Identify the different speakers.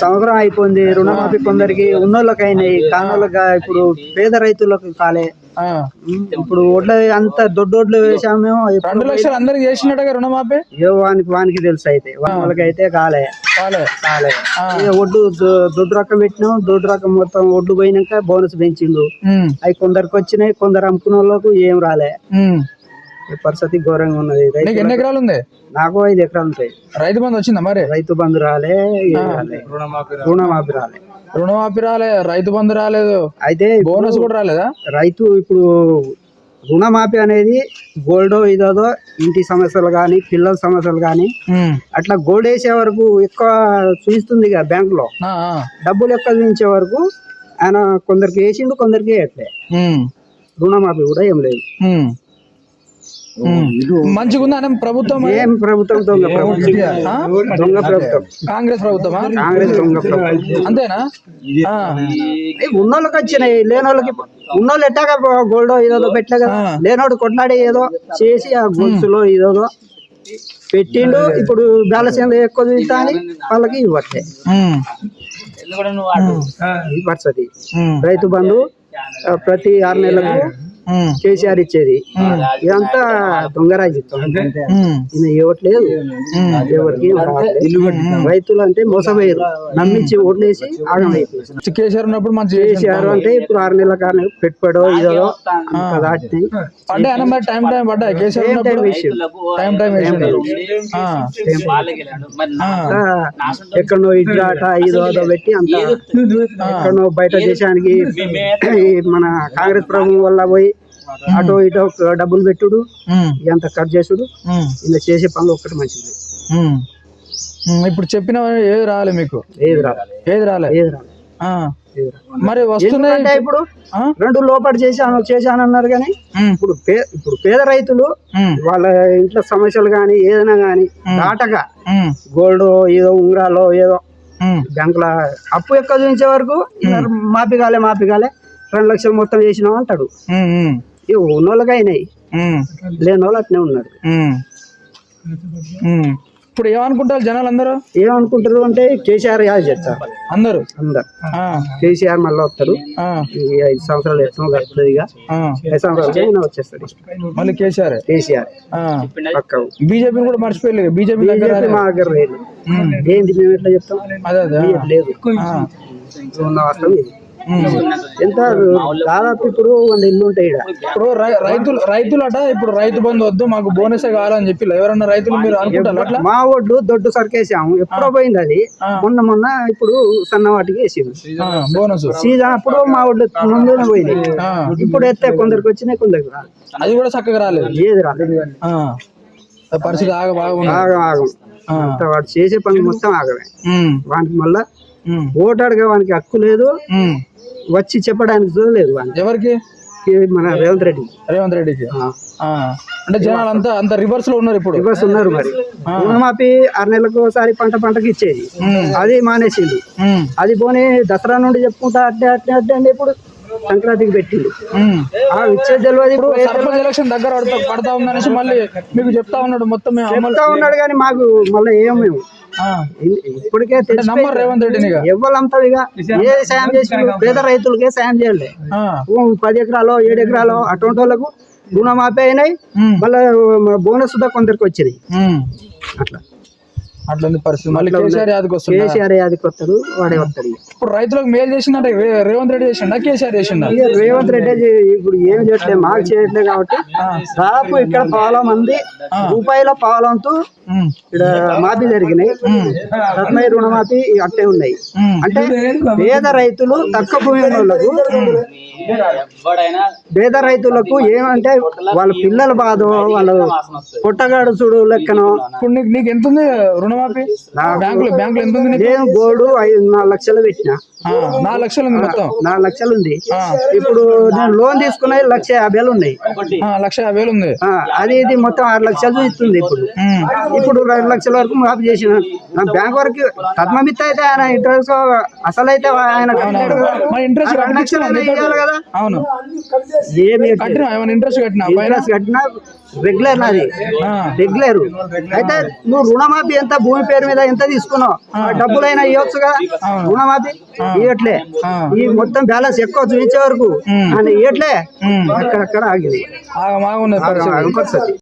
Speaker 1: సంవత్సరం అయిపోయింది రుణమాఫీ కొందరికి ఉన్నోళ్ళకి అయినాయి కానోళ్ళకి ఇప్పుడు పేద రైతులకు కాలే. ఇప్పుడు ఒడ్ల అంత దొడ్డోడ్లు వేసాము మేము
Speaker 2: రెండు లక్షలు అందరికి చేసినట్టుగా రుణమాఫీ?
Speaker 1: ఏ వానికి వానికి తెలుసు అయితే వాళ్ళకి అయితే కాలే. కాలే. ఇక ఒడ్డు దొడ్డు రకం పెట్టినాం దొడ్డు రకం మొత్తం ఒడ్డు పోయినాక బోనస్ పెంచిండు. అవి కొందరికి వచ్చినాయి కొందరు అమ్ముకున్న వాళ్ళకు ఏం రాలే. పరిస్థితి ఘోరంగా ఉన్నది.
Speaker 2: నీకు ఎన్ని ఎకరాలు ఉంది?
Speaker 1: నాకు ఐదు ఎకరాలు ఉంటాయి.
Speaker 2: రైతు బంధు వచ్చిందా మరి?
Speaker 1: రైతు బంధు రాలే ఏం రాలే. రుణమాఫీ రాలే.
Speaker 2: రుణమాఫీ రాలే. రైతు బంధు రాలేదు.
Speaker 1: అయితే
Speaker 2: బోనస్ కూడా రాలేదా?
Speaker 1: రైతు ఇప్పుడు రుణమాఫీ అనేది గోల్డ్ ఇదేదో ఇంటి సమస్యలు కానీ పిల్లల సమస్యలు కానీ అట్లా గోల్డ్ వేసే వరకు ఎక్కువ చూపిస్తుంది కదా బ్యాంకులో.
Speaker 2: ఆ, ఆ.
Speaker 1: డబ్బులు ఎక్కువ చూపించే వరకు ఆయన కొందరికి వేసిండు కొందరికి వేయట్లే. రుణమాఫీ కూడా ఏం లేదు.
Speaker 2: ఉమ్. ఉమ్. మంచిగా ఉందా అనే ప్రభుత్వం?
Speaker 1: ఏం ప్రభుత్వం దొంగ? దొంగ ప్రభుత్వం.
Speaker 2: కాంగ్రెస్ ప్రభుత్వమా?
Speaker 1: కాంగ్రెస్ దొంగ ప్రభుత్వం.
Speaker 2: అంతేనా?
Speaker 1: ఉన్నోళ్ళకి వచ్చినాయి లేనోళ్ళకి ఉన్నోళ్ళు ఎట్టాగా గోల్డ్ ఏదో పెట్టలే. లేనోడు కొట్లాడి ఏదో చేసి ఆ గొలుసులో ఏదో పెట్టిండు. ఇప్పుడు బ్యాలెన్స్ ఎక్కువ చూస్తా అని వాళ్ళకి ఇవ్వట్లే.
Speaker 2: ఉమ్,
Speaker 1: రైతు బంధు ప్రతి ఆరు నెలలకు కేసీఆర్ ఇచ్చేది. ఇదంతా దొంగరాజిత్వం. ఈయన ఇవ్వట్లేదు ఎవరికి. రైతులు అంటే మోసపోయారు. నమ్మించి ఓట్లేసి ఆగమైపోయారు
Speaker 2: కేసీఆర్ ఉన్నప్పుడు మంచి
Speaker 1: కేసీఆర్ అంటే ఇప్పుడు ఆరు నెలల కారణం. పెట్టుబడో ఇదో
Speaker 2: మరి టైం టైం పడ్డా? కేసీఆర్
Speaker 1: ఏం టైం
Speaker 2: టైం టైం వేసిండు ఆ, ఆ,
Speaker 1: అంతా ఎక్కడనో ఇడ్లాట ఇదో అదో పెట్టి అంత ఎక్కడనో బయట దేశానికి ఈ మన కాంగ్రెస్ ప్రభుత్వం వల్ల పోయి అటో ఇటో డబ్బులు పెట్టుడు ఇదంతా కట్ చేసుడు. ఇలా చేసే పనులు ఒక్కటి మంచిది.
Speaker 2: ఇప్పుడు చెప్పిన ఏది రాలే మీకు?
Speaker 1: ఏది రాదు
Speaker 2: ఏది రాలే?
Speaker 1: ఏది రాదు
Speaker 2: మరి వస్తున్నాయి
Speaker 1: ఇప్పుడు? రెండు లోపల చేశాను చేశాను అన్నారు కానీ ఇప్పుడు ఇప్పుడు పేద రైతులు వాళ్ళ ఇంట్లో సమస్యలు కానీ ఏదైనా కానీ దాటగా గోల్డ్ ఏదో ఉంగరాలో ఏదో బ్యాంకుల అప్పు ఎక్కువ చూపించే వరకు మాపి కాలే మాపి కాలే. రెండు లక్షలు మొత్తం చేసినాం అంటాడు. ఉన్నోళ్ళకి అయినాయి. లేని వాళ్ళు అట్నే ఉన్నారు.
Speaker 2: ఇప్పుడు ఏమనుకుంటారు జనాలు అందరూ
Speaker 1: ఏమనుకుంటారు అంటే కేసీఆర్ యాద చేస్తారు
Speaker 2: అందరూ?
Speaker 1: అందరు. కేసీఆర్ మళ్ళీ వస్తారు. ఐదు సంవత్సరాలు ఎట్లా గడుపుతుంది ఇక. ఐదు సంవత్సరాలు ఆయన వచ్చేస్తాడు.
Speaker 2: మళ్ళీ కేసీఆర్.
Speaker 1: కేసీఆర్. పక్క
Speaker 2: బీజేపీని కూడా మర్చిపోయలేదు బీజేపీ
Speaker 1: బీజేపీ మా దగ్గర లేదు. ఏంది మేము ఎట్లా చెప్తాం. లేదు. వాస్తవం. ఎంత దాదాపు ఇప్పుడు వంద ఇల్లు ఉంటాయి
Speaker 2: ఇప్పుడు రై- రైతులు రైతులట ఇప్పుడు రైతు బంధు వద్దు మాకు బోనసే కావాలని చెప్పి ఎవరన్నా రైతులు మీరు అనుకుంటారు అట్లా?
Speaker 1: మా ఒడ్లు దొడ్డు సరికేసాము ఎప్పుడో పోయింది అది. మొన్న మొన్న ఇప్పుడు సన్న వాటికి వేసింది
Speaker 2: బోనస్
Speaker 1: సీజన్ అప్పుడు మా ఒడ్లు ముందునే పోయింది. ఇప్పుడు ఎత్తే కొందరికి వచ్చినాయి కొందరికి రాలేదు
Speaker 2: అది కూడా చక్కగా రాలేదు.
Speaker 1: ఏది రాలేదు
Speaker 2: పరిస్థితి ఆగ బాగుంది.
Speaker 1: ఆగం ఆగం. వాడు చేసే పని మొత్తం ఆగమే. వానికి మళ్ళా
Speaker 2: ఉమ్,
Speaker 1: ఓటు అడిగే వానికి హక్కు లేదు. వచ్చి చెప్పడానికి చూడలేదు
Speaker 2: ఎవరికి?
Speaker 1: మన రేవంత్ రెడ్డి.
Speaker 2: రేవంత్ రెడ్డికి. అంటే జనాలు అంతా అంత రివర్స్లో ఉన్నారు ఇప్పుడు.
Speaker 1: రివర్స్ ఉన్నారు మరి. రుణమాఫీ ఆరు నెలలకు ఒకసారి పంట పంటకి ఇచ్చేది. అది మానేసిండు
Speaker 2: ఉమ్,
Speaker 1: అది పోనీ దసరా నుండి చెప్పుకుంటా అట్టే అట్టే అట్టే అంటే ఇప్పుడు సంక్రాంతికి. ఆ ఇచ్చేది తెలియదు ఇప్పుడు
Speaker 2: సర్పంచ్ ఎలక్షన్ దగ్గర పడతా ఉందనేసి మళ్ళీ మీకు చెప్తా ఉన్నాడు మొత్తం
Speaker 1: చెప్తా ఉన్నాడు కానీ మాకు మళ్ళీ ఏం మేము. ఇప్పటికే
Speaker 2: రేవంత్ రెడ్డిని ఇక.
Speaker 1: ఏ సాయం చేసిండు పేద రైతులకే సాయం చేయాలి. పది ఎకరాలు ఏడు ఎకరాలు అటువంటి వాళ్ళకు రుణమాఫీ అయినాయి. మళ్ళీ బోనస్ సుధా కొందరికి వచ్చినాయి
Speaker 2: ఉమ్.
Speaker 1: అట్లా.
Speaker 2: అట్లా ఉంది పరిస్థితి. మళ్ళీ కేసీఆర్ యాదకి వస్తుంది?
Speaker 1: కేసీఆర్ యాదికి వస్తాడు వాడే వస్తాడు.
Speaker 2: ఇప్పుడు రైతులకు మేలు చేసిందంటే రే- రేవంత్ రెడ్డి చేసిండా? కేసీఆర్ చేసిండా?
Speaker 1: రేవంత్ రెడ్డి ఇప్పుడు ఏం చేయట్లేదు మాకు చేయట్లేదు కాబట్టి దాదాపు ఇక్కడ పావులం మంది రూపాయల పావులంతో
Speaker 2: ఉమ్,
Speaker 1: ఇక్కడ మాఫీ జరిగినాయి. రత్నయ్య రుణమాఫీ అట్టే ఉన్నాయి. అంటే పేద రైతులు తక్కువ భూమి వాళ్ళకు పేద రైతులకు ఏమంటే వాళ్ళ పిల్లల బాధ వాళ్ళ పుట్టగాడు చూడు లెక్కనో
Speaker 2: ఇప్పుడు నీకు నీకు ఎంత ఉంది రుణమాఫీ బ్యాంకులో బ్యాంకులో ఎంత ఉంది నీకు?
Speaker 1: నేను గోల్డ్ ఐదు నాలుగు లక్షలు పెట్టిన.
Speaker 2: నాలుగు లక్షలు ఉంది మొత్తం.
Speaker 1: నాలుగు లక్షలు ఉంది. ఇప్పుడు నేను లోన్ తీసుకున్నది లక్ష యాభై వేలు ఉన్నాయి.
Speaker 2: ఆ, లక్ష యాభై వేలు ఉంది.
Speaker 1: ఆ, అది ఇది మొత్తం ఆరు లక్షలు ఇస్తుంది ఇప్పుడు. ఇప్పుడు రెండు లక్షల వరకు మాఫీ చేసిన. నా బ్యాంక్ వరకు పద్మమిత్త అయితే ఆయన ఇంట్రెస్ట్ అసలు అయితే ఆయన
Speaker 2: ఇంట్రెస్ట్
Speaker 1: రెండు లక్షలు అయినా ఇవ్వాలి కదా.
Speaker 2: అవును.
Speaker 1: ఏమి
Speaker 2: కట్టినా? ఇంట్రెస్ట్ కట్టినా?
Speaker 1: ఇంట్రెస్ట్ కట్టినా? రెగ్యులర్ నాది. రెగ్యులర్ అయితే నువ్వు రుణమాఫీ ఎంత భూమి పేరు మీద ఎంత తీసుకున్నావు? డబ్బులైనా ఇవ్వచ్చుగా రుణమాఫీ? ఇవ్వట్లే. ఈ మొత్తం బ్యాలెన్స్ ఎక్కువ చూపించే వరకు ఇవ్వట్లే అక్కడక్కడ ఆగింది.
Speaker 2: ఆగమాగున్నది